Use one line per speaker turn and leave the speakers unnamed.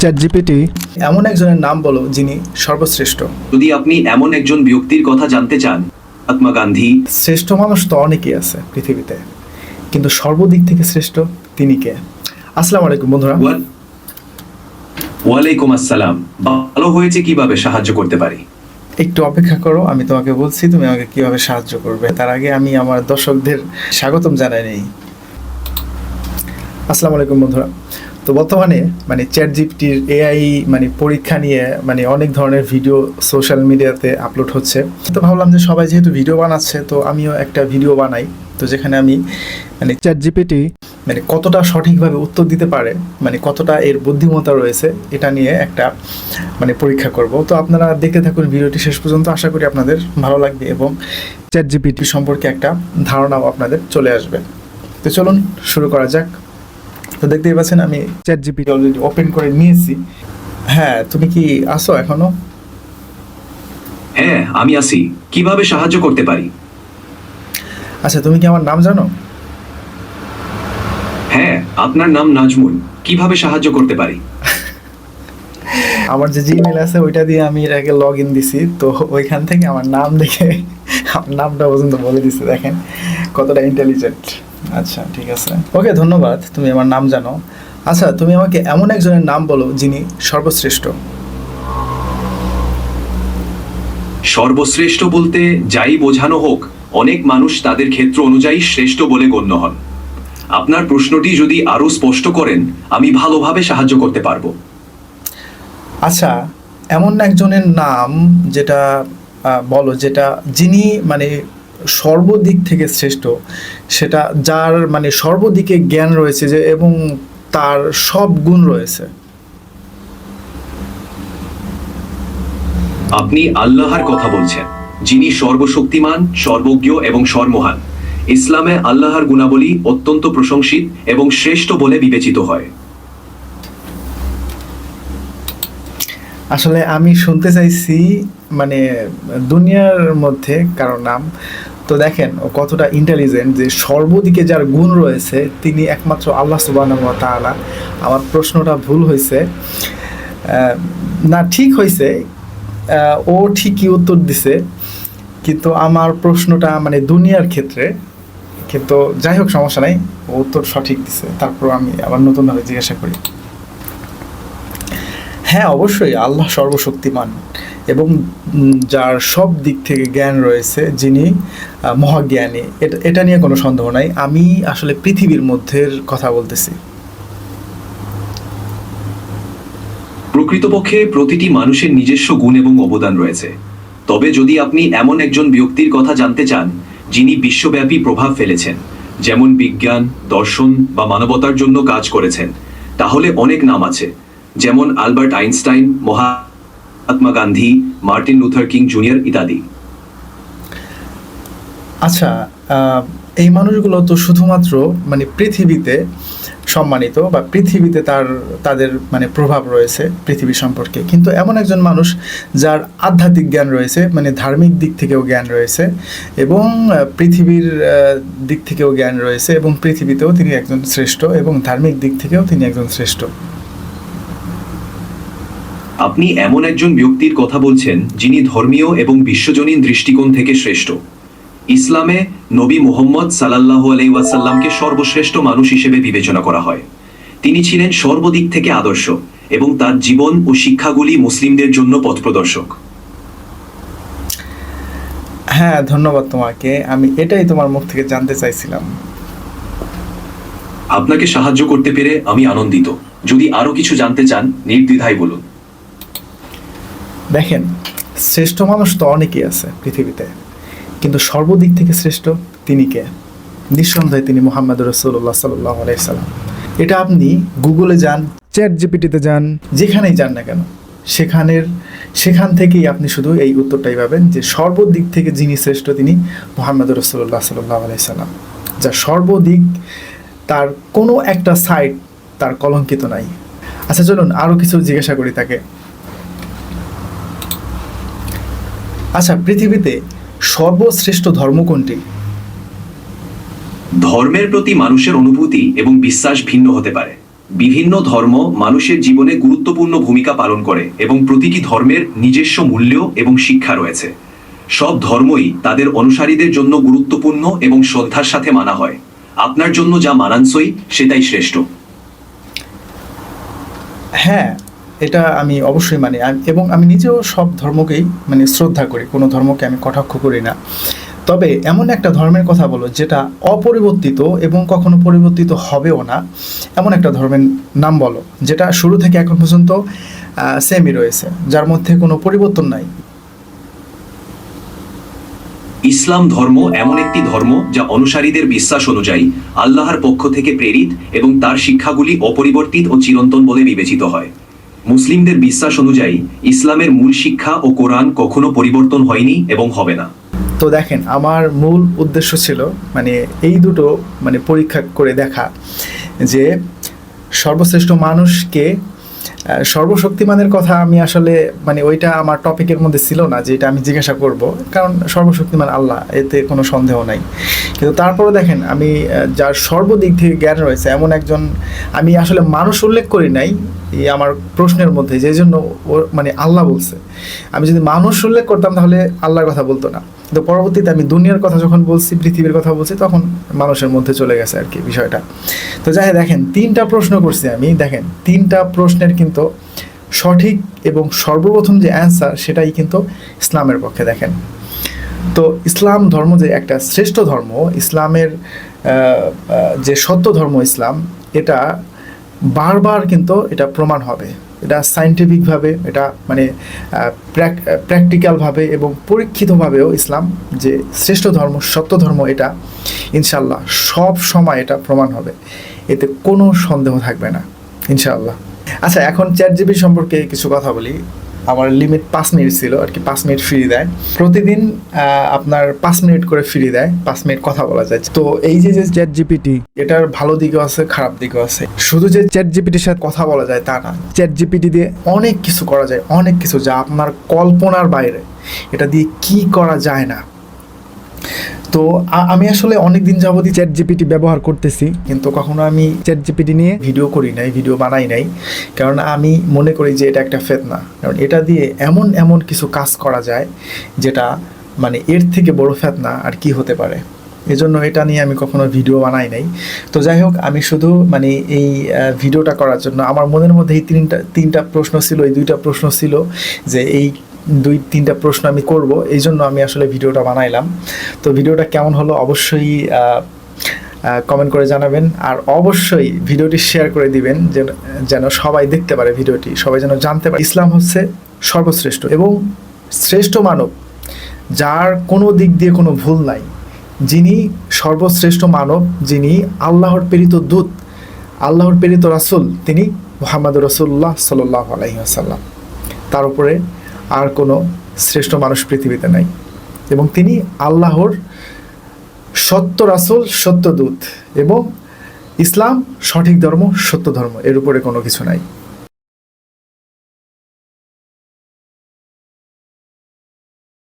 Chat GPT এমন একজনের নাম বলো যিনি সর্বশ্রেষ্ঠ।
যদি আপনি এমন একজন ব্যক্তির কথা জানতে চান মহাত্মা গান্ধী।
শ্রেষ্ঠ মানুষ তো অনেকেই আছে পৃথিবীতে কিন্তু সর্বদিক থেকে শ্রেষ্ঠ তিনি কে? আসসালামু আলাইকুম বন্ধুরা।
ওয়া- ওয়ালাইকুম আসসালাম। ভালো হয়েছে কীভাবে সাহায্য করতে পারি?
একটু অপেক্ষা করো আমি তোমাকে বলছি তুমি আমাকে কীভাবে সাহায্য করবে। তার আগে আমি আমার দর্শকদের স্বাগতম জানাই নেই। আসসালামু আলাইকুম বন্ধুরা। তো বর্তমানে মানে চ্যাট জিপিটির এআই মানে পরীক্ষা নিয়ে মানে অনেক ধরনের ভিডিও সোশ্যাল মিডিয়াতে আপলোড হচ্ছে। তো ভাবলাম যে সবাই যেহেতু ভিডিও বানাচ্ছে, তো আমিও একটা ভিডিও বানাই। তো যেখানে আমি মানে চ্যাট জিপিটি মানে কতটা সঠিকভাবে উত্তর দিতে পারে মানে কতটা এর বুদ্ধিমত্তা রয়েছে, এটা নিয়ে একটা মানে পরীক্ষা করব। তো আপনারা দেখতে থাকুন ভিডিওটি শেষ পর্যন্ত। আশা করি আপনাদের ভালো লাগবে এবং চ্যাট জিপিটি সম্পর্কে একটা ধারণাও আপনাদের চলে আসবে। তো চলুন, শুরু করা যাক। তো দেখতেই পাচ্ছেন আমি চ্যাট জিপিটি অলরেডি ওপেন করে নিয়েছি। হ্যাঁ তুমি কি আসো এখনও?
হ্যাঁ আমি আছি। কীভাবে সাহায্য করতে পারি?
আচ্ছা তুমি কি আমার নাম জানো?
হ্যাঁ আপনার নাম নাজমুল। কীভাবে সাহায্য করতে পারি?
আমার যে জিমেল আছে ওইটা দিয়ে আমি এর আগে লগ ইন দিছি। তো ওইখান থেকে আমার নাম দেখে আমার নামটা পর্যন্ত বলে দিচ্ছে দেখেন। কতটা ইন্টেলিজেন্ট আচ্ছা ঠিক আছে। ওকে ধন্যবাদ। তুমি আমার নাম জানো। আচ্ছা তুমি আমাকে এমন একজনের নাম বলো যিনি সর্বশ্রেষ্ঠ।
সর্বশ্রেষ্ঠ বলতে যাই বোঝানো হোক অনেক মানুষ তাদের ক্ষেত্র অনুযায়ী শ্রেষ্ঠ বলে গণ্য হন। আপনার প্রশ্নটি যদি আরও স্পষ্ট করেন আমি ভালোভাবে সাহায্য করতে পারব।
আচ্ছা এমন একজনের নাম যেটা বলো যেটা যিনি মানে সর্বদিক থেকে শ্রেষ্ঠ সেটা যার মানে সর্বদিকে জ্ঞান রয়েছে যে এবং তার সব গুণ রয়েছে।
আপনি আল্লাহর কথা বলছেন যিনি সর্বশক্তিমান সর্বজ্ঞ এবং সর্বমহান। ইসলামে আল্লাহর গুণাবলী অত্যন্ত প্রশংসিত এবং শ্রেষ্ঠ বলে বিবেচিত হয়।
আসলে আমি শুনতে চাইছি মানে দুনিয়ার মধ্যে কারও নাম তো দেখেন ও কতটা ইন্টেলিজেন্ট যে সর্বদিকে যার গুণ রয়েছে, তিনি একমাত্র আল্লাহ সুবাহ তাআলা। আমার প্রশ্নটা ভুল হয়েছে। না, ঠিক হয়েছে। ও ঠিকই উত্তর দিছে। কিন্তু আমার প্রশ্নটা মানে দুনিয়ার ক্ষেত্রে, কিন্তু যাই হোক সমস্যা নাই, ও উত্তর সঠিক দিছে। তারপর আমি আবার নতুনভাবে জিজ্ঞাসা করি। হ্যাঁ অবশ্যই, আল্লাহ সর্বশক্তিমান এবং যার সব দিক থেকে জ্ঞান রয়েছে যিনি মহাজ্ঞানী, এটা এটা নিয়ে কোনো সন্দেহ নাই। আমি আসলে পৃথিবীর মধ্যের কথা বলতেছি।
প্রকৃতপক্ষে প্রতিটি মানুষের নিজস্ব গুণ এবং অবদান রয়েছে। তবে যদি আপনি এমন একজন ব্যক্তির কথা জানতে চান, যিনি বিশ্বব্যাপী প্রভাব ফেলেছেন, যেমন বিজ্ঞান, দর্শন বা মানবতার জন্য কাজ করেছেন, তাহলে অনেক নাম আছে। যেমন Albert Einstein Mahatma Gandhi, Martin Luther King junior ইত্যাদি।
আচ্ছা এই মানুষগুলো তো শুধুমাত্র মানে পৃথিবীতে সম্মানিত বা পৃথিবীতে তার, তাদের মানে প্রভাব রয়েছে পৃথিবী সম্পর্কে। কিন্তু এমন একজন মানুষ যার আধ্যাত্মিক জ্ঞান রয়েছে মানে ধার্মিক দিক থেকেও জ্ঞান রয়েছে এবং পৃথিবীর দিক থেকেও জ্ঞান রয়েছে এবং পৃথিবীতেও তিনি একজন শ্রেষ্ঠ এবং ধার্মিক দিক থেকেও তিনি একজন শ্রেষ্ঠ।
আপনি এমন একজন ব্যক্তির কথা বলছেন যিনি ধর্মীয় এবং বিশ্বজনীন দৃষ্টিকোণ থেকে শ্রেষ্ঠ। ইসলামে নবী মোহাম্মদ সাল্লাল্লাহু আলাইহি ওয়াসাল্লামকে সর্বশ্রেষ্ঠ মানুষ হিসেবে বিবেচনা করা হয়। তিনি ছিলেন সর্বদিক থেকে আদর্শ এবং তার জীবন ও শিক্ষাগুলি মুসলিমদের জন্য পথপ্রদর্শক।
হ্যাঁ ধন্যবাদ তোমাকে। আমি এটাই তোমার মুখ থেকে জানতে চাইছিলাম।
আপনাকে সাহায্য করতে পেরে আমি আনন্দিত। যদি আরও কিছু জানতে চান নির্দ্বিধায় বলুন।
দেখেন, শ্রেষ্ঠ মানুষ তো অনেকেই আছে পৃথিবীতে, কিন্তু সর্বদিক থেকে শ্রেষ্ঠ তিনি কে? নিঃসন্দেহে তিনি মোহাম্মদ রসুল্লাহ সাল্লাহ এটা আপনি গুগলে যান চ্যাট জিপিটিতে যান, যেখানেই যান না কেন, সেখানের, সেখান থেকেই আপনি শুধু এই উত্তরটাই পাবেন যে সর্বদিক থেকে যিনি শ্রেষ্ঠ তিনি মোহাম্মদ রসুল্লাহ সাল্লাহ আলাইসাল্লাম যা সর্বদিক, তার কোনো একটা সাইড তার কলঙ্কিত নাই। আচ্ছা চলুন আরও কিছু জিজ্ঞাসা করি তাকে। আচ্ছা পৃথিবীতে সর্বশ্রেষ্ঠ ধর্ম কোনটি?
ধর্মের প্রতি মানুষের অনুভূতি এবং বিশ্বাস ভিন্ন হতে পারে। বিভিন্ন ধর্ম মানুষের জীবনে গুরুত্বপূর্ণ ভূমিকা পালন করে এবং প্রতিটি ধর্মের নিজস্ব মূল্য এবং শিক্ষা রয়েছে। সব ধর্মই তাদের অনুসারীদের জন্য গুরুত্বপূর্ণ এবং শ্রদ্ধার সাথে মানা হয়। আপনার জন্য যা মানানসই সেটাই শ্রেষ্ঠ।
হ্যাঁ এটা আমি অবশ্যই মানি। এবং আমি নিজেও সব ধর্মকেই মানে শ্রদ্ধা করি, কোনো ধর্মকে আমি কটাক্ষ করি না। তবে এমন একটা ধর্মের কথা বলো, যেটা অপরিবর্তিত এবং কখনো পরিবর্তিত হবেও না। এমন একটা ধর্মের নাম বলো, যেটা শুরু থেকে এখন পর্যন্ত সেমই রয়েছে, যার মধ্যে কোনো পরিবর্তন নাই।
ইসলাম ধর্ম এমন একটি ধর্ম যা অনুসারীদের বিশ্বাস অনুযায়ী আল্লাহর পক্ষ থেকে প্রেরিত এবং তার শিক্ষাগুলি অপরিবর্তিত ও চিরন্তন বলে বিবেচিত হয়। মুসলিমদের বিশ্বাস অনুযায়ী ইসলামের মূল শিক্ষা ও কোরআন কখনো পরিবর্তন হয়নি এবং হবে না।
তো দেখেন, আমার মূল উদ্দেশ্য ছিল মানে এই দুটো মানে পরীক্ষা করে দেখা যে সর্বশ্রেষ্ঠ মানুষকে সর্বশক্তিমানের কথা আমি আসলে মানে ওইটা আমার টপিকের মধ্যে ছিল না, যে এটা আমি জিজ্ঞাসা করব। কারণ সর্বশক্তিমান আল্লাহ, এতে কোনো সন্দেহ নাই। কিন্তু তারপরে দেখেন, আমি যার সর্বদিক থেকে জ্ঞান রয়েছে, এমন একজন আমি আসলে মানুষ উল্লেখ করি নাই, এই আমার প্রশ্নের মধ্যে, যে জন্য মানে আল্লাহ বলছে। আমি যদি মানুষ উল্লেখ করতাম, তাহলে আল্লাহর কথা বলতো না। কিন্তু পরবর্তীতে আমি দুনিয়ার কথা যখন বলছি, পৃথিবীর কথা বলছি, তখন মানুষের মধ্যে চলে গেছে আর কি বিষয়টা। তো যাই দেখেন, তিনটা প্রশ্ন করছি আমি। দেখেন, তিনটা প্রশ্নের কিন্তু সঠিক এবং সর্বপ্রথম যে অ্যান্সার সেটাই কিন্তু ইসলামের পক্ষে দেখেন। তো ইসলাম ধর্ম যে একটা শ্রেষ্ঠ ধর্ম, ইসলামের যে সত্য ধর্ম ইসলাম, এটা বারবার কিন্তু এটা প্রমাণ হবে। এটা সাইন্টিফিকভাবে এটা মানে প্র্যাকটিক্যালভাবে এবং পরীক্ষিতভাবেও ইসলাম যে শ্রেষ্ঠ ধর্ম, সত্য ধর্ম এটা ইনশাল্লাহ সব সময় এটা প্রমাণ হবে। এতে কোনো সন্দেহ থাকবে না ইনশাল্লাহ আচ্ছা এখন চ্যাট জিবি সম্পর্কে কিছু কথা বলি। আমার লিমিট পাঁচ মিনিট ছিল, আর কি পাঁচ মিনিট ফ্রি দেয়। প্রতিদিন আপনার পাঁচ মিনিট করে ফ্রি দেয়, পাঁচ মিনিট কথা বলা যায়। তো এই যে যে চ্যাট জিপিটি এটার ভালো দিকও আছে, খারাপ দিকও আছে। শুধু যে চ্যাট জিপিটির সাথে কথা বলা যায় তা না চ্যাট জিপিটি দিয়ে অনেক কিছু করা যায়, অনেক কিছু যা আপনার কল্পনার বাইরে। এটা দিয়ে কি করা যায় না তো আমি আসলে অনেক দিন যাবতই চ্যাট জিপিটি ব্যবহার করতেছি, কিন্তু কখনো আমি চ্যাট জিপিটি নিয়ে ভিডিও করি নাই, ভিডিও বানাই নাই। কারণ আমি মনে করি যে এটা একটা ফেতনা। কারণ এটা দিয়ে এমন এমন কিছু কাজ করা যায় যেটা মানে এর থেকে বড় ফেতনা আর কি হতে পারে। এজন্য এটা নিয়ে আমি কখনো ভিডিও বানাই নাই। তো যাই হোক, আমি শুধু মানে এই ভিডিওটা করার জন্য আমার মনের মধ্যে এই তিনটা তিনটা প্রশ্ন ছিল, এই দুইটা প্রশ্ন ছিল যে এই দুই, তিনটা প্রশ্ন আমি করব। এই জন্য আমি আসলে ভিডিওটা বানাইলাম। তো ভিডিওটা কেমন হলো অবশ্যই কমেন্ট করে জানাবেন। আর অবশ্যই ভিডিওটি শেয়ার করে দিবেন, যেন যেন সবাই দেখতে পারে ভিডিওটি, সবাই যেন জানতে পারে। ইসলাম হচ্ছে সর্বশ্রেষ্ঠ এবং শ্রেষ্ঠ মানব, যার কোনো দিক দিয়ে কোনো ভুল নাই। যিনি সর্বশ্রেষ্ঠ মানব, যিনি আল্লাহর প্রেরিত দূত, আল্লাহর প্রেরিত রাসূল, তিনি মোহাম্মদ রসুল্লাহ সাল্লাহ আলহিহাসাল্লাম তার উপরে আর কোনো শ্রেষ্ঠ মানুষ পৃথিবীতে নাই। এবং তিনি আল্লাহর সত্য রাসুল, সত্য দূত এবং ইসলাম, সঠিক ধর্ম, সত্য ধর্ম, এর উপরে কোনো কিছু নাই।